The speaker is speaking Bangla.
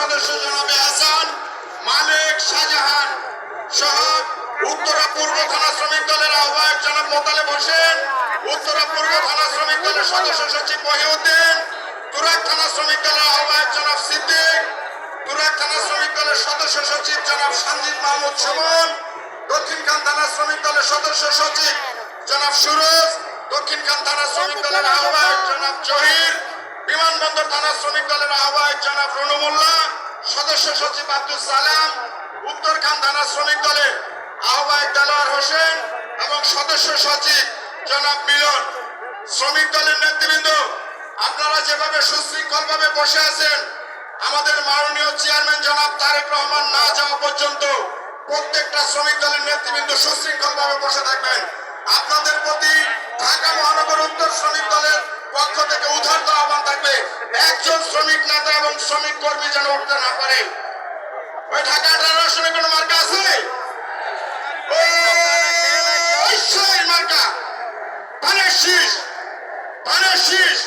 সদস্য জনাবে হাসান, মালিক শাহজাহান সহ উত্তরা পূর্ব থানা শ্রমিক দলের আহ্বায়ক জনাব মোতালেব হোসেন, উত্তরা পূর্ব থানা শ্রমিক দলের সদস্য সচিব মহিউদ্দিন তুরাক থানা শ্রমিক দলের আহ্বায়ক জনাব সিদ্দিক তুরাক থানা শ্রমিক দলের সদস্য সচিব জনাব সঞ্জিত মাহমুদ সুমন দক্ষিণখান থানা শ্রমিক দলের সদস্য সচিব জনাব সুরজ দক্ষিণখান থানা শ্রমিক দলের আহ্বায়ক জনাব জহির বিমানবন্দর থানা শ্রমিক দলের আহ্বায়ক জনাব রনু মোল্লা সদস্য সচিব আব্দুল সালাম উত্তরখান থানা শ্রমিক দলের আহ্বায়ক দেলোয়ার হোসেন এবং সদস্য সচিব জনাব মিলন। শ্রমিক দলের নেতৃবৃন্দ, আপনারা যেভাবে সুশৃঙ্খল ভাবে বসে আছেন, আমাদের মাননীয় চেয়ারম্যান জনাব তারেক রহমান না যাওয়া পর্যন্ত প্রত্যেকটা শ্রমিক দলের নেতৃবৃন্দ সুশৃঙ্খল ভাবে বসে থাকবেন। আপনাদের প্রতি ঢাকা মহানগর উত্তর শ্রমিক দলের পক্ষ থেকে উদারত আহ্বান থাকবে একজন শ্রমিক নেতা এবং শ্রমিক কর্মী যেন উঠতে না পারে। ওই ঢাকা আঠারো কোনো মার্কা আছে? মার্কা। শীষ শীষ।